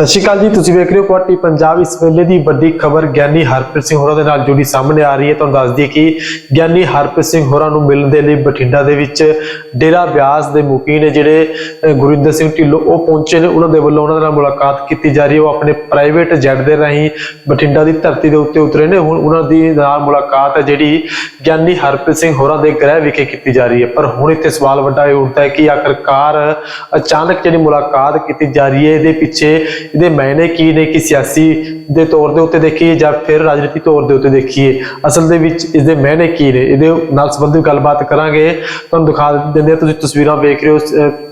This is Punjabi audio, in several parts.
ਸਤਿ ਸ਼੍ਰੀ ਅਕਾਲ ਜੀ, ਤੁਸੀਂ ਵੇਖ ਰਹੇ ਹੋ ਕੁਆਟੀ ਪੰਜਾਬ। ਇਸ ਵੇਲੇ ਦੀ ਵੱਡੀ ਖਬਰ ਗਿਆਨੀ ਹਰਪ੍ਰੀਤ ਸਿੰਘ ਹੋਰਾਂ ਦੇ ਨਾਲ ਜੁੜੀ ਸਾਹਮਣੇ ਆ ਰਹੀ ਹੈ, ਤੁਹਾਨੂੰ ਦੱਸ ਦਈਏ ਕਿ ਗਿਆਨੀ ਹਰਪ੍ਰੀਤ ਸਿੰਘ ਹੋਰਾਂ ਨੂੰ ਮਿਲਣ ਦੇ ਲਈ ਬਠਿੰਡਾ ਦੇ ਵਿੱਚ ਡੇਰਾ ਬਿਆਸ ਦੇ ਮੁਖੀ ਨੇ ਜਿਹੜੇ ਗੁਰਿੰਦਰ ਸਿੰਘ ਢਿੱਲੋਂ ਉਹ ਪਹੁੰਚੇ ਨੇ। ਉਹਨਾਂ ਦੇ ਵੱਲੋਂ ਉਹਨਾਂ ਦੇ ਨਾਲ ਮੁਲਾਕਾਤ ਕੀਤੀ ਜਾ ਰਹੀ ਹੈ। ਉਹ ਆਪਣੇ ਪ੍ਰਾਈਵੇਟ ਜੈਟ ਦੇ ਰਾਹੀਂ ਬਠਿੰਡਾ ਦੀ ਧਰਤੀ ਦੇ ਉੱਤੇ ਉਤਰੇ ਨੇ। ਹੁਣ ਉਹਨਾਂ ਦੀ ਨਾਲ ਮੁਲਾਕਾਤ ਹੈ ਜਿਹੜੀ ਗਿਆਨੀ ਹਰਪ੍ਰੀਤ ਸਿੰਘ ਹੋਰਾਂ ਦੇ ਗ੍ਰਹਿ ਵਿਖੇ ਕੀਤੀ ਜਾ ਰਹੀ ਹੈ। ਪਰ ਹੁਣ ਇੱਥੇ ਸਵਾਲ ਵੱਡਾ ਇਹ ਉੱਠਦਾ ਹੈ ਕਿ ਆਖਰਕਾਰ ਅਚਾਨਕ ਜਿਹੜੀ ਮੁਲਾਕਾਤ ਕੀਤੀ ਜਾ ਰਹੀ ਹੈ, ਇਹਦੇ ਪਿੱਛੇ ਇਹਦੇ ਮਾਇਨੇ ਕੀ ਨੇ, ਕਿ ਸਿਆਸੀ ਦੇ ਤੌਰ ਦੇ ਉੱਤੇ ਦੇਖੀਏ ਜਾਂ ਫਿਰ ਰਾਜਨੀਤਿਕ ਤੌਰ ਦੇ ਉੱਤੇ ਦੇਖੀਏ, ਅਸਲ ਦੇ ਵਿੱਚ ਇਸਦੇ ਮਾਇਨੇ ਕੀ ਨੇ? ਇਹਦੇ ਨਾਲ ਸੰਬੰਧਿਤ ਗੱਲਬਾਤ ਕਰਾਂਗੇ। ਤੁਹਾਨੂੰ ਦਿਖਾ ਦਿੰਦੇ ਤੁਸੀਂ ਤਸਵੀਰਾਂ ਵੇਖ ਰਹੇ ਹੋ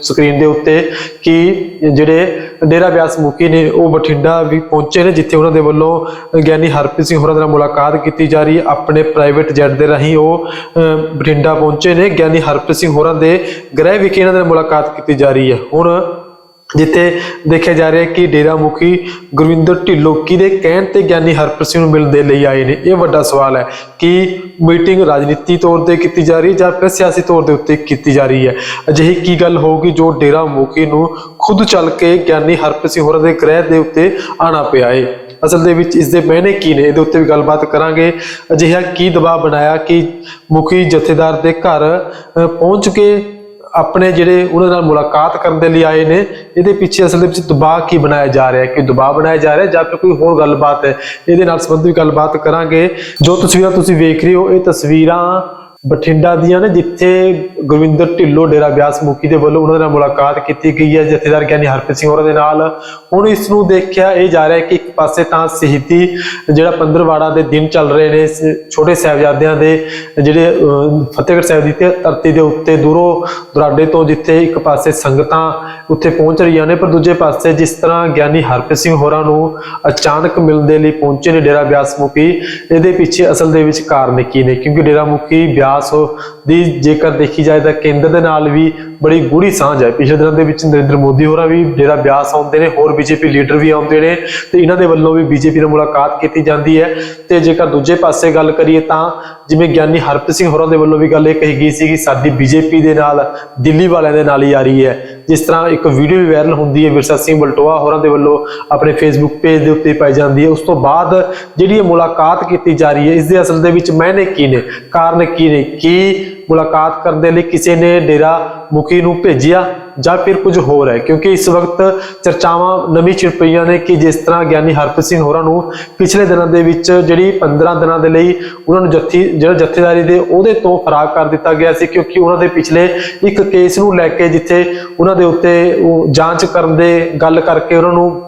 ਸਕਰੀਨ ਦੇ ਉੱਤੇ ਕਿ ਜਿਹੜੇ ਡੇਰਾ ਬਿਆਸ ਮੁਖੀ ਨੇ, ਉਹ ਬਠਿੰਡਾ ਵੀ ਪਹੁੰਚੇ ਨੇ, ਜਿੱਥੇ ਉਹਨਾਂ ਦੇ ਵੱਲੋਂ ਗਿਆਨੀ ਹਰਪ੍ਰੀਤ ਸਿੰਘ ਹੋਰਾਂ ਦੇ ਨਾਲ ਮੁਲਾਕਾਤ ਕੀਤੀ ਜਾ ਰਹੀ ਹੈ। ਆਪਣੇ ਪ੍ਰਾਈਵੇਟ ਜੈਟ ਦੇ ਰਾਹੀਂ ਉਹ ਬਠਿੰਡਾ ਪਹੁੰਚੇ ਨੇ। ਗਿਆਨੀ ਹਰਪ੍ਰੀਤ ਸਿੰਘ ਹੋਰਾਂ ਦੇ ਗ੍ਰਹਿ ਵਿਖੇ ਇਹਨਾਂ ਦੇ ਨਾਲ ਮੁਲਾਕਾਤ ਕੀਤੀ ਜਾ ਰਹੀ ਹੈ। ਹੁਣ ਜਿੱਥੇ ਦੇਖਿਆ ਜਾ ਰਿਹਾ ਹੈ ਕਿ ਡੇਰਾ ਮੁਖੀ ਗੁਰਵਿੰਦਰ ਢਿੱਲੋਂ ਕਿਹਦੇ ਕਹਿਣ ਤੇ ਗਿਆਨੀ ਹਰਪ੍ਰੀਤ ਸਿੰਘ ਨੂੰ ਮਿਲਣ ਦੇ ਲਈ ਆਏ ਨੇ। ਇਹ ਵੱਡਾ ਸਵਾਲ ਹੈ ਕਿ ਮੀਟਿੰਗ ਰਾਜਨੀਤੀ ਤੌਰ ਤੇ ਕੀਤੀ ਜਾ ਰਹੀ ਹੈ ਜਾਂ ਫਿਰ ਸਿਆਸੀ ਤੌਰ ਦੇ ਉੱਤੇ ਕੀਤੀ ਜਾ ਰਹੀ ਹੈ? ਅਜਿਹੀ ਕੀ ਗੱਲ ਹੋਊਗੀ ਜੋ ਡੇਰਾ ਮੁਖੀ ਨੂੰ ਖੁਦ ਚੱਲ ਕੇ ਗਿਆਨੀ ਹਰਪ੍ਰੀਤ ਸਿੰਘ ਹੋਰਾਂ ਦੇ ਗ੍ਰਹਿ ਦੇ ਉੱਤੇ ਆਣਾ ਪਿਆ ਏ? ਅਸਲ ਦੇ ਵਿੱਚ ਇਸ ਦੇ ਮਾਇਨੇ ਕੀ ਨੇ? ਇਹਦੇ ਉੱਤੇ ਵੀ ਗੱਲਬਾਤ ਕਰਾਂਗੇ। ਅਜਿਹਾ ਕੀ ਦਬਾਅ ਬਣਾਇਆ ਕਿ ਮੁਖੀ ਜਥੇਦਾਰ ਦੇ ਘਰ ਪਹੁੰਚ ਕੇ ਆਪਣੇ ਜਿਹੜੇ ਉਹਨਾਂ ਨਾਲ ਮੁਲਾਕਾਤ ਕਰਨ ਦੇ ਲਈ ਆਏ ਨੇ, ਇਹਦੇ ਪਿੱਛੇ ਅਸਲ ਦੇ ਵਿੱਚ ਦਬਾਅ ਕੀ ਬਣਾਇਆ ਜਾ ਰਿਹਾ ਹੈ? ਕਿ ਦਬਾਅ ਬਣਾਇਆ ਜਾ ਰਿਹਾ ਜਾਂ ਫਿਰ ਕੋਈ ਹੋਰ ਗੱਲਬਾਤ ਹੈ? ਇਹਦੇ ਨਾਲ ਸੰਬੰਧਿਤ ਗੱਲਬਾਤ ਕਰਾਂਗੇ। ਜੋ ਤਸਵੀਰਾਂ ਤੁਸੀਂ ਵੇਖ ਰਹੇ ਹੋ, ਇਹ ਤਸਵੀਰਾਂ ਬਠਿੰਡਾ ਦੀਆਂ ਨੇ, ਜਿੱਥੇ ਗੁਰਵਿੰਦਰ ਢਿੱਲੋਂ ਡੇਰਾ ਬਿਆਸ ਮੁਖੀ ਦੇ ਵੱਲੋਂ ਉਹਨਾਂ ਦੇ ਨਾਲ ਮੁਲਾਕਾਤ ਕੀਤੀ ਗਈ ਹੈ, ਜਥੇਦਾਰ ਗਿਆਨੀ ਹਰਪ੍ਰੀਤ ਸਿੰਘ ਹੋਰਾਂ ਦੇ ਨਾਲ। ਹੁਣ ਇਸ ਨੂੰ ਦੇਖਿਆ, ਇਹ ਜਾ ਰਿਹਾ ਕਿ ਇੱਕ ਪਾਸੇ ਤਾਂ ਸ਼ਹੀਦੀ ਜਿਹੜਾ ਪੰਦਰਵਾੜਾ ਦੇ ਦਿਨ ਚੱਲ ਰਹੇ ਨੇ ਛੋਟੇ ਸਾਹਿਬਜ਼ਾਦਿਆਂ ਦੇ ਜਿਹੜੇ ਫਤਿਹਗੜ੍ਹ ਸਾਹਿਬ ਦੀ ਧਰਤੀ ਦੇ ਉੱਤੇ ਦੂਰੋਂ ਦੁਰਾਡੇ ਤੋਂ ਜਿੱਥੇ ਇੱਕ ਪਾਸੇ ਸੰਗਤਾਂ ਉੱਥੇ ਪਹੁੰਚ ਰਹੀਆਂ ਨੇ, ਪਰ ਦੂਜੇ ਪਾਸੇ ਜਿਸ ਤਰ੍ਹਾਂ ਗਿਆਨੀ ਹਰਪ੍ਰੀਤ ਸਿੰਘ ਹੋਰਾਂ ਨੂੰ ਅਚਾਨਕ ਮਿਲਣ ਦੇ ਲਈ ਪਹੁੰਚੇ ਨੇ ਡੇਰਾ ਬਿਆਸ ਮੁਖੀ, ਇਹਦੇ ਪਿੱਛੇ ਅਸਲ ਦੇ ਵਿੱਚ ਕਾਰਨ ਕੀ ਨੇ? ਕਿਉਂਕਿ ਡੇਰਾ ਮੁਖੀ ਬਿਆਸ ਦੀ ਜੇਕਰ ਦੇਖੀ ਜਾਏ ਤਾਂ ਕੇਂਦਰ ਦੇ ਨਾਲ ਵੀ ਬੜੀ ਗੂੜੀ ਸਾਂਝ ਹੈ। ਪਿਛਲੇ ਦਿਨਾਂ ਦੇ ਵਿੱਚ ਨਰਿੰਦਰ ਮੋਦੀ ਹੋਰਾਂ ਵੀ ਡੇਰਾ ਬਿਆਸ ਆਉਂਦੇ ਨੇ, ਹੋਰ ਬੀਜੇਪੀ ਲੀਡਰ ਵੀ ਆਉਂਦੇ ਨੇ ਤੇ ਇਹਨਾਂ ਦੇ ਵੱਲੋਂ ਵੀ ਬੀਜੇਪੀ ਨਾਲ ਮੁਲਾਕਾਤ ਕੀਤੀ ਜਾਂਦੀ ਹੈ। ਤੇ ਜੇਕਰ ਦੂਜੇ ਪਾਸੇ ਗੱਲ ਕਰੀਏ ਤਾਂ ਜਿਵੇਂ ਗਿਆਨੀ ਹਰਪ੍ਰੀਤ ਸਿੰਘ ਹੋਰਾਂ ਦੇ ਵੱਲੋਂ ਵੀ ਗੱਲ ਇਹ ਕਹੀ ਗਈ ਸੀ ਕਿ ਸਾਡੀ ਬੀਜੇਪੀ ਦੇ ਨਾਲ, ਦਿੱਲੀ ਵਾਲਿਆਂ ਦੇ ਨਾਲ ਹੀ ਆ ਰਹੀ ਹੈ। ਜਿਸ ਤਰ੍ਹਾਂ ਇੱਕ ਵੀਡੀਓ ਵੀ ਵਾਇਰਲ ਹੁੰਦੀ ਹੈ ਵਿਰਸਾ ਸਿੰਘ ਬਲਟੋਆ ਹੋਰਾਂ ਦੇ ਵੱਲੋਂ ਆਪਣੇ ਫੇਸਬੁੱਕ ਪੇਜ ਦੇ ਉੱਤੇ ਪਾਈ ਜਾਂਦੀ ਹੈ। ਉਸ ਤੋਂ ਬਾਅਦ ਜਿਹੜੀ ਇਹ ਮੁਲਾਕਾਤ ਕੀਤੀ ਜਾ ਰਹੀ ਹੈ, ਇਸ ਦੇ ਅਸਲ ਦੇ ਵਿੱਚ ਮਾਇਨੇ ਕੀ ਨੇ, ਕਾਰਨ ਕੀ ਨੇ, ਕੀ ਮੁਲਾਕਾਤ ਕਰਨ ਦੇ ਲਈ ਕਿਸੇ ਨੇ ਡੇਰਾ ਮੁਖੀ ਨੂੰ ਭੇਜਿਆ? ਜਾਂ ਫਿਰ ਕੁਝ ਹੋਰ ਹੈ? ਕਿਉਂਕਿ ਇਸ ਵਕਤ ਚਰਚਾਵਾਂ ਨਵੀਂ ਛਿੜ ਪਈਆਂ ਨੇ ਕਿ ਜਿਸ ਤਰ੍ਹਾਂ ਗਿਆਨੀ ਹਰਪ੍ਰੀਤ ਸਿੰਘ ਹੋਰਾਂ ਨੂੰ ਪਿਛਲੇ ਦਿਨਾਂ ਦੇ ਵਿੱਚ ਜਿਹੜੀ 15 ਦਿਨਾਂ ਦੇ ਲਈ ਉਹਨਾਂ ਨੂੰ ਜੱਥੀ, ਜਿਹੜਾ ਜੱਥੇਦਾਰੀ ਦੇ ਉਹਦੇ ਤੋਂ ਫਰਾਗ ਕਰ ਦਿੱਤਾ ਗਿਆ ਸੀ, ਕਿਉਂਕਿ ਉਹਨਾਂ ਦੇ ਪਿਛਲੇ ਇੱਕ ਕੇਸ ਨੂੰ ਲੈ ਕੇ ਜਿੱਥੇ ਉਹਨਾਂ ਦੇ ਉੱਤੇ ਉਹ ਜਾਂਚ ਕਰਨ ਦੇ ਗੱਲ ਕਰਕੇ ਉਹਨਾਂ ਨੂੰ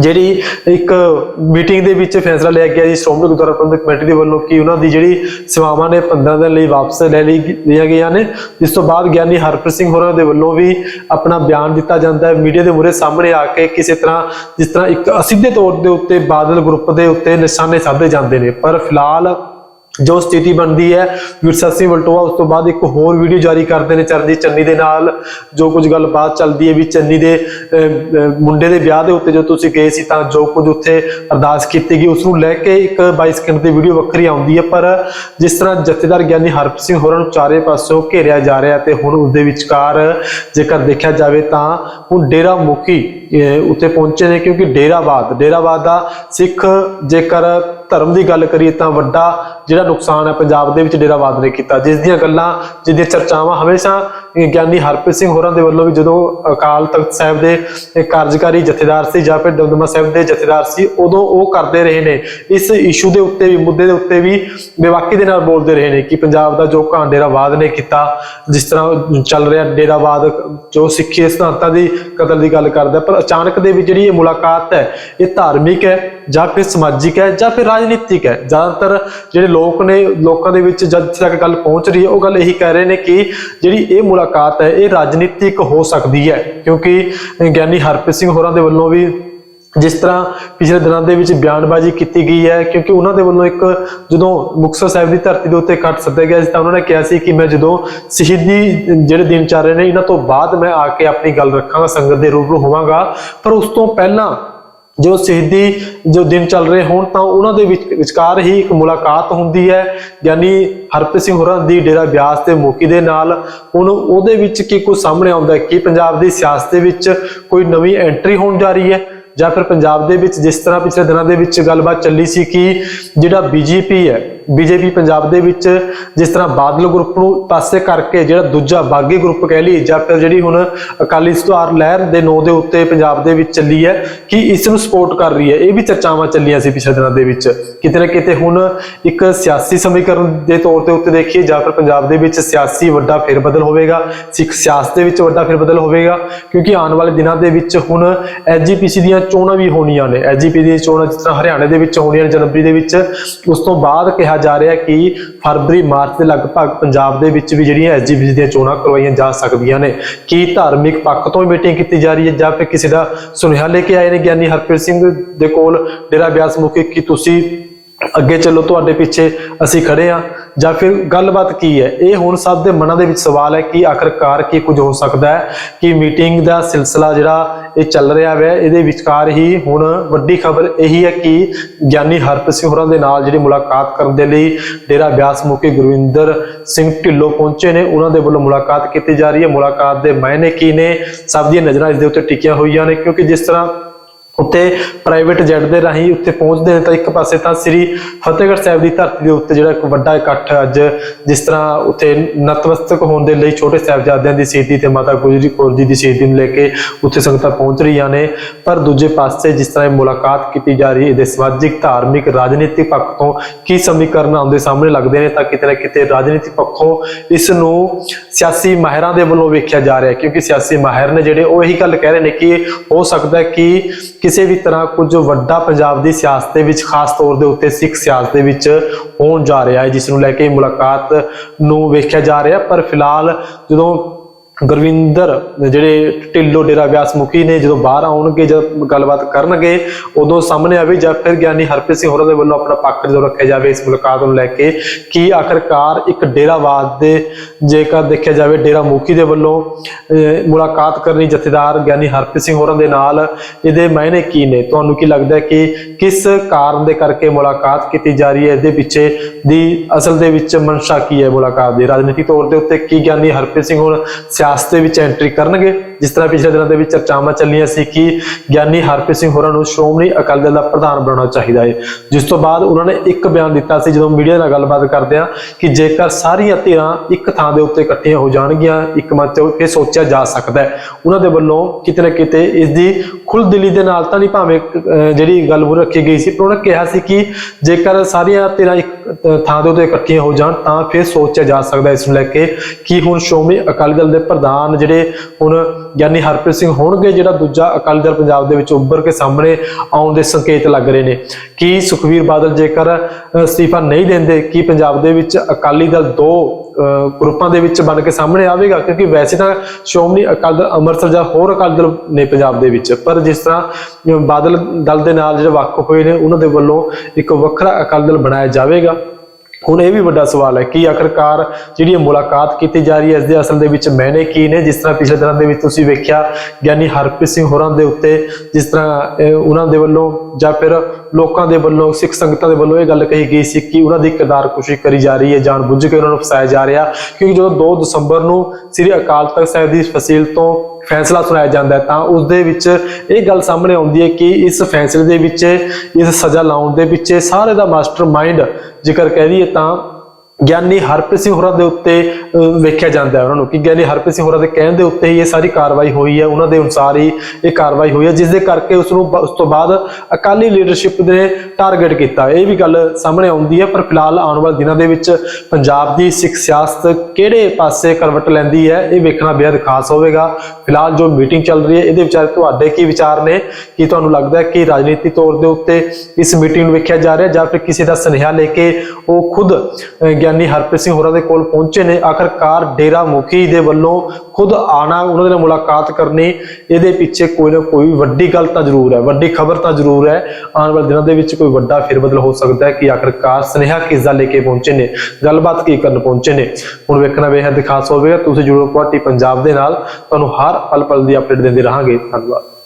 ਜਿਹੜੀ ਇੱਕ ਮੀਟਿੰਗ ਦੇ ਵਿੱਚ ਫੈਸਲਾ ਲਿਆ ਗਿਆ ਜੀ ਸ਼੍ਰੋਮਣੀ ਗੁਰਦੁਆਰਾ ਪ੍ਰਬੰਧਕ ਕਮੇਟੀ ਦੇ ਵੱਲੋਂ ਕਿ ਉਹਨਾਂ ਦੀ ਜਿਹੜੀ ਸੇਵਾਵਾਂ ਨੇ 15 ਦਿਨ ਲਈ ਵਾਪਸ ਲੈ ਲਈ ਲਈਆਂ ਗਈਆਂ ਨੇ। ਜਿਸ ਤੋਂ ਬਾਅਦ ਗਿਆਨੀ ਹਰਪ੍ਰੀਤ ਸਿੰਘ ਹੋਰਾਂ ਦੇ ਵੱਲੋਂ ਵੀ ਆਪਣਾ ਬਿਆਨ ਦਿੱਤਾ ਜਾਂਦਾ ਹੈ। ਮੀਡੀਆ ਦੇ ਮੂਹਰੇ ਸਾਹਮਣੇ ਆ ਕੇ ਕਿਸੇ ਤਰ੍ਹਾਂ, ਜਿਸ ਤਰ੍ਹਾਂ ਇੱਕ ਅਸਿੱਧੇ ਤੌਰ ਦੇ ਉੱਤੇ ਬਾਦਲ ਗਰੁੱਪ ਦੇ ਉੱਤੇ ਨਿਸ਼ਾਨੇ ਸਾਧੇ ਜਾਂਦੇ ਨੇ। ਪਰ ਫਿਲਹਾਲ ਜੋ ਸਥਿਤੀ ਬਣਦੀ ਹੈ ਵਿਰਸਾ ਸਿੰਘ ਵਲਟੋਆ, ਉਸ ਤੋਂ ਬਾਅਦ ਇੱਕ ਹੋਰ ਵੀਡੀਓ ਜਾਰੀ ਕਰਦੇ ਨੇ ਚਰਨਜੀਤ ਚੰਨੀ ਦੇ ਨਾਲ, ਜੋ ਕੁਝ ਗੱਲਬਾਤ ਚੱਲਦੀ ਹੈ ਵੀ ਚੰਨੀ ਦੇ ਮੁੰਡੇ ਦੇ ਵਿਆਹ ਦੇ ਉੱਤੇ ਜਦੋਂ ਤੁਸੀਂ ਗਏ ਸੀ ਤਾਂ ਜੋ ਕੁਝ ਉੱਥੇ ਅਰਦਾਸ ਕੀਤੀ ਗਈ ਉਸ ਨੂੰ ਲੈ ਕੇ ਇੱਕ 22 ਸਕਿੰਟ ਦੀ ਵੀਡੀਓ ਵੱਖਰੀ ਆਉਂਦੀ ਹੈ ਪਰ ਜਿਸ ਤਰ੍ਹਾਂ ਜਥੇਦਾਰ ਗਿਆਨੀ ਹਰਪ੍ਰੀਤ ਸਿੰਘ ਹੋਰਾਂ ਨੂੰ ਚਾਰੇ ਪਾਸੋਂ ਘੇਰਿਆ ਜਾ ਰਿਹਾ ਤੇ ਹੁਣ ਉਸ ਦੇ ਵਿਚਕਾਰ ਜੇਕਰ ਦੇਖਿਆ ਜਾਵੇ ਤਾਂ ਹੁਣ ਡੇਰਾ ਮੁਖੀ ਅਹ, ਉੱਥੇ ਪਹੁੰਚੇ ਨੇ ਕਿਉਂਕਿ ਡੇਰਾਬਾਦ ਡੇਰਾਵਾਦ ਦਾ ਸਿੱਖ ਜੇਕਰ ਧਰਮ ਦੀ ਗੱਲ ਕਰੀਏ ਤਾਂ ਵੱਡਾ ਜਿਹੜਾ ਨੁਕਸਾਨ ਹੈ ਪੰਜਾਬ ਦੇ ਵਿੱਚ ਡੇਰਾਬਾਦ ਨੇ ਕੀਤਾ ਜਿਸ ਦੀਆਂ ਗੱਲਾਂ ਜਿਹਦੀਆਂ ਚਰਚਾਵਾਂ ਹਮੇਸ਼ਾ ਗਿਆਨੀ ਹਰਪ੍ਰੀਤ ਸਿੰਘ ਹੋਰਾਂ ਦੇ ਵੱਲੋਂ ਵੀ ਜਦੋਂ ਅਕਾਲ ਤਖਤ ਸਾਹਿਬ ਦੇ ਕਾਰਜਕਾਰੀ ਜਥੇਦਾਰ ਸੀ ਜਾਂ ਫਿਰ ਦਮਦਮਾ ਸਾਹਿਬ ਦੇ ਜਥੇਦਾਰ ਸੀ, ਉਦੋਂ ਉਹ ਕਰਦੇ ਰਹੇ ਨੇ। ਇਸ ਇਸ਼ੂ ਦੇ ਉੱਤੇ ਵੀ, ਮੁੱਦੇ ਦੇ ਉੱਤੇ ਵੀ ਬੇਵਾਕੀ ਦੇ ਨਾਲ ਬੋਲਦੇ ਰਹੇ ਨੇ ਕਿ ਪੰਜਾਬ ਦਾ ਜੋ ਘਾਣ ਡੇਰਾਵਾਦ ਨੇ ਕੀਤਾ, ਜਿਸ ਤਰ੍ਹਾਂ ਚੱਲ ਰਿਹਾ ਡੇਰਾਵਾਦ, ਜੋ ਸਿੱਖੀ ਸਿਧਾਂਤਾਂ ਦੀ ਕਤਲ ਦੀ ਗੱਲ ਕਰਦਾ, ਪਰ ਅਚਾਨਕ ਦੇ ਵਿੱਚ ਜਿਹੜੀ ਇਹ ਮੁਲਾਕਾਤ ਹੈ, ਇਹ ਧਾਰਮਿਕ ਹੈ ਜਾਂ ਫਿਰ ਸਮਾਜਿਕ ਹੈ ਜਾਂ ਫਿਰ ਰਾਜਨੀਤਿਕ ਹੈ? ਜ਼ਿਆਦਾਤਰ ਜਿਹੜੇ ਲੋਕ ਨੇ, ਲੋਕਾਂ ਦੇ ਵਿੱਚ ਜਦ ਤੱਕ ਗੱਲ ਪਹੁੰਚ ਰਹੀ ਹੈ, ਉਹ ਗੱਲ ਇਹੀ ਕਹਿ ਰਹੇ ਨੇ ਕਿ ਜਿਹੜੀ ਇਹ ਮੁਲਾਕਾਤ ਹੈ, ਇਹ ਰਾਜਨੀਤਿਕ ਹੋ ਸਕਦੀ ਹੈ, ਕਿਉਂਕਿ ਗਿਆਨੀ ਹਰਪ੍ਰੀਤ ਸਿੰਘ ਹੋਰਾਂ ਦੇ ਵੱਲੋਂ ਵੀ ਜਿਸ ਤਰ੍ਹਾਂ ਪਿਛਲੇ ਦਿਨਾਂ ਦੇ ਵਿੱਚ ਬਿਆਨਬਾਜ਼ੀ ਕੀਤੀ ਗਈ ਹੈ, ਕਿਉਂਕਿ ਉਹਨਾਂ ਦੇ ਵੱਲੋਂ ਇੱਕ ਜਦੋਂ ਮੁਕਤਸਰ ਸਾਹਿਬ ਦੀ ਧਰਤੀ ਦੇ ਉੱਤੇ ਕੱਟ ਸੱਦਿਆ ਗਿਆ ਸੀ, ਤਾਂ ਉਹਨਾਂ ਨੇ ਕਿਹਾ ਸੀ ਕਿ ਮੈਂ ਜਦੋਂ ਸ਼ਹੀਦੀ ਜਿਹੜੇ ਦਿਨ ਚੱਲ ਰਹੇ ਨੇ, ਇਹਨਾਂ ਤੋਂ ਬਾਅਦ ਮੈਂ ਆ ਕੇ ਆਪਣੀ ਗੱਲ ਰੱਖਾਂਗਾ, ਸੰਗਤ ਦੇ ਰੂਬਰੂ ਹੋਵਾਂਗਾ। ਪਰ ਉਸ ਤੋਂ ਪਹਿਲਾਂ ਜੋ ਸ਼ਹੀਦੀ ਜੋ ਦਿਨ ਚੱਲ ਰਹੇ ਹੋਣ ਤਾਂ ਉਹਨਾਂ ਦੇ ਵਿੱਚ ਵਿਚਕਾਰ ਹੀ ਇੱਕ ਮੁਲਾਕਾਤ ਹੁੰਦੀ ਹੈ, ਯਾਨੀ ਹਰਪ੍ਰੀਤ ਸਿੰਘ ਹੋਰਾਂ ਦੀ ਡੇਰਾ ਬਿਆਸ ਦੇ ਮੌਕੇ ਦੇ ਨਾਲ। ਹੁਣ ਉਹਦੇ ਵਿੱਚ ਕੀ ਕੁਝ ਸਾਹਮਣੇ ਆਉਂਦਾ ਹੈ? ਕਿ ਪੰਜਾਬ ਦੀ ਸਿਆਸਤ ਦੇ ਵਿੱਚ ਕੋਈ ਨਵੀਂ ਐਂਟਰੀ ਹੋਣ ਜਾ ਰਹੀ ਹੈ? ਜਾਂ ਫਿਰ ਪੰਜਾਬ ਦੇ ਵਿੱਚ ਜਿਸ ਤਰ੍ਹਾਂ ਪਿਛਲੇ ਦਿਨਾਂ ਦੇ ਵਿੱਚ ਗੱਲਬਾਤ ਚੱਲੀ ਸੀ ਕਿ ਜਿਹੜਾ ਬੀਜੇਪੀ ਹੈ ਬੀਜੇਪੀ ਪੰਜਾਬ ਦੇ ਵਿੱਚ ਜਿਸ ਤਰ੍ਹਾਂ ਬਾਦਲ ਗਰੁੱਪ ਨੂੰ ਪਾਸੇ ਕਰਕੇ ਜਿਹੜਾ ਦੂਜਾ ਬਾਗੀ ਗਰੁੱਪ ਕਹਿ ਲਈ ਜਾਂ ਫਿਰ ਜਿਹੜੀ ਹੁਣ ਅਕਾਲੀ ਸੁਧਾਰ ਲਹਿਰ ਦੇ ਨਾਂ ਦੇ ਉੱਤੇ ਪੰਜਾਬ ਦੇ ਵਿੱਚ ਚੱਲੀ ਹੈ, ਕਿ ਇਸ ਨੂੰ ਸਪੋਰਟ ਕਰ ਰਹੀ ਹੈ? ਇਹ ਵੀ ਚਰਚਾਵਾਂ ਚੱਲੀਆਂ ਸੀ ਪਿਛਲੇ ਦਿਨਾਂ ਦੇ ਵਿੱਚ। ਕਿਤੇ ਨਾ ਕਿਤੇ ਹੁਣ ਇੱਕ ਸਿਆਸੀ ਸਮੀਕਰਨ ਦੇ ਤੌਰ ਤੇ ਉੱਤੇ ਦੇਖੀਏ, ਜਾਂ ਫਿਰ ਪੰਜਾਬ ਦੇ ਵਿੱਚ ਸਿਆਸੀ ਵੱਡਾ ਫੇਰਬਦਲ ਹੋਵੇਗਾ, ਸਿੱਖ ਸਿਆਸਤ ਦੇ ਵਿੱਚ ਵੱਡਾ ਫੇਰਬਦਲ ਹੋਵੇਗਾ, ਕਿਉਂਕਿ ਆਉਣ ਵਾਲੇ ਦਿਨਾਂ ਦੇ ਵਿੱਚ ਹੁਣ ਐਜੀਪੀਸੀ ਦੀਆਂ ਚੋਣਾਂ ਵੀ ਹੋਣੀਆਂ ਨੇ। ਐਜੀਪੀ ਦੀਆਂ ਚੋਣਾਂ ਜਿਸ ਤਰ੍ਹਾਂ ਹਰਿਆਣਾ ਦੇ ਵਿੱਚ ਹੋਣੀਆਂ ਜਨਵਰੀ ਦੇ ਵਿੱਚ, ਉਸ ਤੋਂ ਬਾਅਦ ਕਿਹਾ ਜਾ ਰਿਹਾ ਕਿ ਫਰਵਰੀ, ਮਾਰਚ ਦੇ ਲਗਭਗ ਪੰਜਾਬ ਦੇ ਵਿੱਚ ਵੀ ਜਿਹੜੀਆਂ ਐਜੀਪੀਸੀ ਦੀਆਂ ਚੋਣਾਂ ਕਰਵਾਈਆਂ ਜਾ ਸਕਦੀਆਂ ਨੇ। ਕੀ ਧਾਰਮਿਕ ਪੱਖ ਤੋਂ ਮੀਟਿੰਗ ਕੀਤੀ ਜਾ ਰਹੀ ਹੈ ਜਾਂ ਫਿਰ ਕਿਸੇ ਦਾ ਸੁਨੇਹਾ ਲੈ ਕੇ ਆਏ ਨੇ ਗਿਆਨੀ ਹਰਪ੍ਰੀਤ ਸਿੰਘ ਦੇ ਕੋਲ? ਡੇਰਾ ਬਿਆਸ ਮੁਖੀ, ਕਿ ਤੁਸੀਂ ਅੱਗੇ ਚੱਲੋ, ਤੁਹਾਡੇ ਪਿੱਛੇ ਅਸੀਂ ਖੜੇ ਆ ਜਾਂ ਫਿਰ ਗੱਲਬਾਤ ਕੀ ਹੈ? ਇਹ ਹੁਣ ਸਭ ਦੇ ਮਨਾਂ ਦੇ ਵਿੱਚ ਸਵਾਲ ਹੈ ਕਿ ਆਖਰਕਾਰ ਕੀ ਕੁਝ ਹੋ ਸਕਦਾ ਹੈ, ਕਿ ਮੀਟਿੰਗ ਦਾ ਸਿਲਸਿਲਾ ਜਿਹੜਾ ਇਹ ਚੱਲ ਰਿਹਾ ਹੈ ਇਹਦੇ ਵਿਚਕਾਰ ਹੀ ਹੁਣ ਵੱਡੀ ਖਬਰ ਇਹੀ ਹੈ ਕਿ ਗਿਆਨੀ ਹਰਪ੍ਰੀਤ ਸਿੰਘ ਹੋਰਾਂ ਦੇ ਨਾਲ ਜਿਹੜੀ ਮੁਲਾਕਾਤ ਕਰਨ ਦੇ ਲਈ ਡੇਰਾ ਬਿਆਸ ਮੁਖੀ ਗੁਰਵਿੰਦਰ ਸਿੰਘ ਢਿੱਲੋਂ ਪਹੁੰਚੇ ਨੇ। ਉਹਨਾਂ ਦੇ ਵੱਲੋਂ ਮੁਲਾਕਾਤ ਕੀਤੀ ਜਾ ਰਹੀ ਹੈ। ਮੁਲਾਕਾਤ ਦੇ ਮਾਇਨੇ ਕੀ ਨੇ? ਸਭ ਦੀਆਂ ਨਜ਼ਰਾਂ ਇਸ ਦੇ ਉੱਤੇ ਟਿਕੀਆਂ ਹੋਈਆਂ ਨੇ, ਕਿਉਂਕਿ ਜਿਸ ਤਰ੍ਹਾਂ ਉੱਤੇ ਪ੍ਰਾਈਵੇਟ ਜੈਟ ਦੇ ਰਾਹੀਂ ਉੱਥੇ ਪਹੁੰਚਦੇ ਨੇ ਤਾਂ ਇੱਕ ਪਾਸੇ ਤਾਂ ਸ੍ਰੀ ਫਤਿਹਗੜ੍ਹ ਸਾਹਿਬ ਦੀ ਧਰਤੀ ਦੇ ਉੱਤੇ ਜਿਹੜਾ ਇੱਕ ਵੱਡਾ ਇਕੱਠ ਅੱਜ ਜਿਸ ਤਰ੍ਹਾਂ ਉੱਥੇ ਨਤਮਸਤਕ ਹੋਣ ਦੇ ਲਈ ਛੋਟੇ ਸਾਹਿਬਜ਼ਾਦਿਆਂ ਦੀ ਸ਼ਹੀਦੀ ਤੇ ਮਾਤਾ ਗੁਜਰੀ ਕੌਰ ਜੀ ਦੀ ਸ਼ਹੀਦੀ ਨੂੰ ਲੈ ਕੇ ਉੱਥੇ ਸੰਗਤਾਂ ਪਹੁੰਚ ਰਹੀਆਂ ਨੇ। ਪਰ ਦੂਜੇ ਪਾਸੇ ਜਿਸ ਤਰ੍ਹਾਂ ਇਹ ਮੁਲਾਕਾਤ ਕੀਤੀ ਜਾ ਰਹੀ ਹੈ ਇਹਦੇ ਸਮਾਜਿਕ, ਧਾਰਮਿਕ, ਰਾਜਨੀਤਿਕ ਪੱਖ ਤੋਂ ਕੀ ਸਮੀਕਰਨ ਆਉਂਦੇ ਸਾਹਮਣੇ ਲੱਗਦੇ ਨੇ ਤਾਂ ਕਿਤੇ ਨਾ ਕਿਤੇ ਰਾਜਨੀਤਿਕ ਪੱਖੋਂ ਇਸ ਨੂੰ ਸਿਆਸੀ ਮਾਹਿਰਾਂ ਦੇ ਵੱਲੋਂ ਵੇਖਿਆ ਜਾ ਰਿਹਾ ਕਿਉਂਕਿ ਸਿਆਸੀ ਮਾਹਿਰ ਨੇ ਜਿਹੜੇ ਉਹ ਇਹੀ ਗੱਲ ਕਹਿ ਰਹੇ ਨੇ ਕਿ ਹੋ ਸਕਦਾ ਹੈ ਕਿ ਕਿਸੇ ਵੀ ਤਰ੍ਹਾਂ ਕੁਝ ਵੱਡਾ ਪੰਜਾਬ ਦੀ ਸਿਆਸਤ ਦੇ ਵਿੱਚ, ਖਾਸ ਤੌਰ ਦੇ ਉੱਤੇ ਸਿੱਖ ਸਿਆਸਤ ਦੇ ਵਿੱਚ ਹੋਣ ਜਾ ਰਿਹਾ ਹੈ, ਜਿਸ ਨੂੰ ਲੈ ਕੇ ਮੁਲਾਕਾਤ ਨੂੰ ਵੇਖਿਆ ਜਾ ਰਿਹਾ ਪਰ ਫਿਲਹਾਲ ਜਦੋਂ ਗੁਰਵਿੰਦਰ ਜਿਹੜੇ ਢਿੱਲੋ ਡੇਰਾ ਵਿਆਸ ਮੁਖੀ ਨੇ ਜਦੋਂ ਬਾਹਰ ਆਉਣਗੇ, ਜਦ ਗੱਲਬਾਤ ਕਰਨਗੇ, ਉਦੋਂ ਸਾਹਮਣੇ ਆਵੇ ਜਾਂ ਫਿਰ ਗਿਆਨੀ ਹਰਪ੍ਰੀਤ ਸਿੰਘ ਹੋਰਾਂ ਦੇ ਵੱਲੋਂ ਆਪਣਾ ਪੱਖ ਜਦੋਂ ਰੱਖਿਆ ਜਾਵੇ ਇਸ ਮੁਲਾਕਾਤ ਨੂੰ ਲੈ ਕੇ, ਕਿ ਆਖਰਕਾਰ ਇੱਕ ਡੇਰਾਵਾਦ ਦੇ ਜੇਕਰ ਦੇਖਿਆ ਜਾਵੇ ਡੇਰਾ ਮੁਖੀ ਦੇ ਵੱਲੋਂ ਮੁਲਾਕਾਤ ਕਰਨੀ ਜਥੇਦਾਰ ਗਿਆਨੀ ਹਰਪ੍ਰੀਤ ਸਿੰਘ ਹੋਰਾਂ ਦੇ ਨਾਲ, ਇਹਦੇ ਮਾਇਨੇ ਕੀ ਨੇ? ਤੁਹਾਨੂੰ ਕੀ ਲੱਗਦਾ ਕਿ ਕਿਸ ਕਾਰਨ ਦੇ ਕਰਕੇ ਮੁਲਾਕਾਤ ਕੀਤੀ ਜਾ ਰਹੀ ਹੈ? ਇਹਦੇ ਪਿੱਛੇ ਦੀ ਅਸਲ ਦੇ ਵਿੱਚ ਮਨਸ਼ਾ ਕੀ ਹੈ ਮੁਲਾਕਾਤ ਦੀ? ਰਾਜਨੀਤਿਕ ਤੌਰ ਦੇ ਉੱਤੇ ਕੀ ਗਿਆਨੀ ਹਰਪ੍ਰੀਤ ਸਿੰਘ ਹੁਣ ਸਿਆਸਤ ਦੇ ਵਿੱਚ ਐਂਟਰੀ ਕਰਨਗੇ? ਜਿਸ ਤਰ੍ਹਾਂ ਪਿਛਲੇ ਦਿਨਾਂ ਦੇ ਵਿੱਚ ਚਰਚਾਵਾਂ ਚੱਲੀਆਂ ਸੀ ਕਿ ਗਿਆਨੀ ਹਰਪ੍ਰੀਤ ਸਿੰਘ ਹੋਰਾਂ ਨੂੰ ਸ਼੍ਰੋਮਣੀ ਅਕਾਲੀ ਦਲ ਦਾ ਪ੍ਰਧਾਨ ਬਣਾਉਣਾ ਚਾਹੀਦਾ ਹੈ। ਜਿਸ ਤੋਂ ਬਾਅਦ ਉਹਨਾਂ ਨੇ ਇੱਕ ਬਿਆਨ ਦਿੱਤਾ ਸੀ ਜਦੋਂ ਮੀਡੀਆ ਨਾਲ ਗੱਲਬਾਤ ਕਰਦੇ ਆ ਕਿ ਜੇਕਰ ਸਾਰੀਆਂ ਧਿਰਾਂ ਇੱਕ ਥਾਂ ਦੇ ਉੱਤੇ ਇਕੱਠੀਆਂ ਹੋ ਜਾਣਗੀਆਂ ਇੱਕ ਮੰਚ ਤੇ ਸੋਚਿਆ ਜਾ ਸਕਦਾ ਹੈ। ਉਹਨਾਂ ਦੇ ਵੱਲੋਂ ਕਿਤੇ ਨਾ ਕਿਤੇ ਇਸ ਦੀ ਖੁੱਲ੍ਹਦਿਲੀ ਦੇ ਨਾਲ ਤਾਂ ਨਹੀਂ ਭਾਵੇਂ ਅਹ, ਜਿਹੜੀ ਗੱਲ ਉਹ ਰੱਖੀ ਗਈ ਸੀ ਪਰ ਉਹਨਾਂ ਕਿਹਾ ਸੀ ਕਿ ਜੇਕਰ ਸਾਰੀਆਂ ਧਿਰਾਂ ਇੱਕ ਥਾਂ ਦੇ ਉੱਤੇ ਇਕੱਠੀਆਂ ਹੋ ਜਾਣ ਤਾਂ ਫਿਰ ਸੋਚਿਆ ਜਾ ਸਕਦਾ ਹੈ ਇਸ ਨੂੰ ਲੈ ਕੇ ਕਿ ਹੁਣ ਸ਼੍ਰੋਮਣੀ ਅਕਾਲੀ ਦਲ ਦੇ ਪ੍ਰਧਾਨ ਜਿਹੜੇ ਹੁਣ ਯਾਨੀ ਹਰਪ੍ਰੀਤ ਸਿੰਘ ਹੋਣਗੇ ਜਿਹੜਾ ਦੂਜਾ ਅਕਾਲੀ ਦਲ ਪੰਜਾਬ ਦੇ ਵਿੱਚ ਉੱਭਰ ਕੇ ਸਾਹਮਣੇ ਆਉਣ ਦੇ ਸੰਕੇਤ ਲੱਗ ਰਹੇ ਨੇ। ਕਿ ਸੁਖਵੀਰ ਬਾਦਲ ਜੇਕਰ ਅਸਤੀਫਾ ਨਹੀਂ ਦਿੰਦੇ ਕਿ ਪੰਜਾਬ ਦੇ ਵਿੱਚ ਅਕਾਲੀ ਦਲ ਦੋ ਅਹ, ਗਰੁੱਪਾਂ ਦੇ ਵਿੱਚ ਬਣ ਕੇ ਸਾਹਮਣੇ ਆਵੇਗਾ? ਕਿਉਂਕਿ ਵੈਸੇ ਤਾਂ ਸ਼੍ਰੋਮਣੀ ਅਕਾਲੀ ਦਲ ਅੰਮ੍ਰਿਤਸਰ ਜਾਂ ਹੋਰ ਅਕਾਲੀ ਦਲ ਨੇ ਪੰਜਾਬ ਦੇ ਵਿੱਚ। ਪਰ ਜਿਸ ਤਰ੍ਹਾਂ ਬਾਦਲ ਦਲ ਦੇ ਨਾਲ ਜਿਹੜੇ ਵਾਕਫ ਹੋਏ ਨੇ ਉਹਨਾਂ ਦੇ ਵੱਲੋਂ ਇੱਕ ਵੱਖਰਾ ਅਕਾਲੀ ਦਲ ਬਣਾਇਆ ਜਾਵੇਗਾ। ਹੁਣ ਇਹ ਵੀ ਵੱਡਾ ਸਵਾਲ ਹੈ ਕਿ ਆਖਰਕਾਰ ਜਿਹੜੀ ਮੁਲਾਕਾਤ ਕੀਤੀ ਜਾ ਰਹੀ ਹੈ, ਇਸ ਦੇ ਅਸਲ ਦੇ ਵਿੱਚ ਮੈਨੇ ਕੀ ਨੇ? ਜਿਸ ਤਰ੍ਹਾਂ ਪਿਛਲੇ ਦਿਨਾਂ ਦੇ ਵਿੱਚ ਤੁਸੀਂ ਵੇਖਿਆ, ਗਿਆਨੀ ਹਰਪ੍ਰੀਤ ਸਿੰਘ ਹੋਰਾਂ ਦੇ ਉੱਤੇ, ਜਿਸ ਤਰ੍ਹਾਂ ਉਹਨਾਂ ਦੇ ਵੱਲੋਂ ਜਾਂ ਫਿਰ ਲੋਕਾਂ ਦੇ ਵੱਲੋਂ, ਸਿੱਖ ਸੰਗਤਾਂ ਦੇ ਵੱਲੋਂ ਇਹ ਗੱਲ ਕਹੀ ਗਈ ਸੀ ਕਿ ਉਹਨਾਂ ਦੀ ਕਿਰਦਾਰਕੁਸ਼ੀ ਕਰੀ ਜਾ ਰਹੀ ਹੈ ਜਾਣ ਬੁੱਝ ਕੇ ਉਹਨਾਂ ਨੂੰ ਫਸਾਇਆ ਜਾ ਰਿਹਾ। ਕਿਉਂਕਿ ਜਦੋਂ 2 ਦਸੰਬਰ ਨੂੰ ਸ੍ਰੀ ਅਕਾਲ ਤਖਤ ਸਾਹਿਬ ਦੀ ਫਸੀਲ ਤੋਂ ਫੈਸਲਾ ਸੁਣਾਇਆ ਜਾਂਦਾ ਤਾਂ ਉਸ ਦੇ ਵਿੱਚ ਇਹ ਗੱਲ ਸਾਹਮਣੇ ਆਉਂਦੀ ਹੈ ਕਿ ਇਸ ਫੈਸਲੇ ਦੇ ਵਿੱਚ, ਇਸ ਸਜ਼ਾ ਲਾਉਣ ਦੇ ਪਿੱਛੇ ਸਾਰੇ ਦਾ ਮਾਸਟਰ ਮਾਈਂਡ ਜੇਕਰ ਕਹਿ ਦਈਏ ਤਾਂ ਗਿਆਨੀ ਹਰਪ੍ਰੀਤ ਸਿੰਘ ਹੋਰਾਂ ਦੇ ਉੱਤੇ ਵੇਖਿਆ ਜਾਂਦਾ ਹੈ ਉਹਨਾਂ ਨੂੰ ਕਿ ਗਿਆਨੀ ਹਰਪ੍ਰੀਤ ਸਿੰਘ ਹੋਰਾਂ ਦੇ ਕਹਿਣ ਦੇ ਉੱਤੇ ਹੀ ਇਹ ਸਾਰੀ ਕਾਰਵਾਈ ਹੋਈ ਹੈ, ਉਹਨਾਂ ਦੇ ਅਨੁਸਾਰ ਹੀ ਇਹ ਕਾਰਵਾਈ ਹੋਈ ਹੈ ਜਿਸ ਦੇ ਕਰਕੇ ਉਸ ਨੂੰ ਬ- ਉਸ ਤੋਂ ਬਾਅਦ ਅਕਾਲੀ ਲੀਡਰਸ਼ਿਪ ਦੇ ਟਾਰਗੇਟ ਕੀਤਾ। ਇਹ ਵੀ ਗੱਲ ਸਾਹਮਣੇ ਆਉਂਦੀ ਹੈ, ਪਰ ਫਿਲਹਾਲ ਆਉਣ ਵਾਲੇ ਦਿਨਾਂ ਦੇ ਵਿੱਚ ਪੰਜਾਬ ਦੀ ਸਿੱਖ ਸਿਆਸਤ ਕਿਹੜੇ ਪਾਸੇ ਕਰਵਟ ਲੈਂਦੀ ਹੈ, ਇਹ ਵੇਖਣਾ ਬੇहद ਖਾਸ ਹੋਵੇਗਾ। ਫਿਲਹਾਲ ਜੋ ਮੀਟਿੰਗ ਚੱਲ ਰਹੀ ਹੈ, ਇਹਦੇ ਵਿਚਾਰ ਤੁਹਾਡੇ ਕੀ ਵਿਚਾਰ ਨੇ? ਕੀ ਤੁਹਾਨੂੰ ਲੱਗਦਾ ਹੈ ਕਿ ਰਾਜਨੀਤੀ ਤੌਰ ਦੇ ਉੱਤੇ ਇਸ ਮੀਟਿੰਗ ਨੂੰ ਵੇਖਿਆ ਜਾ ਰਿਹਾ ਜਾਂ ਫਿਰ ਕਿਸੇ ਦਾ ਸੁਨੇਹਾ ਲੈ ਕੇ ਉਹ ਖੁਦ ਗਿਆਨੀ ਹਰਪ੍ਰੀਤ ਸਿੰਘ ਹੋਰਾਂ ਦੇ ਕੋਲ ਪਹੁੰਚੇ ਨੇ? ਆਖਰਕਾਰ ਡੇਰਾ ਮੁਖੀ ਦੇ ਵੱਲੋਂ ਖੁਦ ਆਣਾ, ਉਹਨਾਂ ਦੇ ਨਾਲ ਮੁਲਾਕਾਤ ਕਰਨੀ, ਇਹਦੇ ਪਿੱਛੇ ਕੋਈ ਨਾ ਕੋਈ ਵੱਡੀ ਗੱਲ ਤਾਂ ਜ਼ਰੂਰ ਹੈ, ਵੱਡੀ ਖਬਰ ਤਾਂ ਜ਼ਰੂਰ ਹੈ। ਆਉਣ ਵਾਲੇ ਦਿਨਾਂ ਦੇ ਵਿੱਚ ਕੋਈ ਵੱਡਾ ਫੇਰਬਦਲ ਹੋ ਸਕਦਾ ਹੈ ਕਿ ਆਖਰਕਾਰ ਸੁਨੇਹਾ ਕਿਸ ਦਾ ਲੈ ਕੇ ਪਹੁੰਚੇ ਨੇ, ਗੱਲਬਾਤ ਕੀ ਕਰਨ ਪਹੁੰਚੇ ਨੇ। ਹੁਣ ਵੇਖਣਾ ਬੇहद ਖਾਸ ਹੋਵੇਗਾ, ਤੁਸੀਂ ਜੁੜੋ ਪਾਰਟੀ ਪੰਜਾਬ ਦੇ ਨਾਲ, ਤੁਹਾਨੂੰ ਹਰ ਪਲ ਪਲ ਦੀ ਅਪਡੇਟ ਦਿੰਦੇ ਰਹਾਂਗੇ। ਧੰਨਵਾਦ।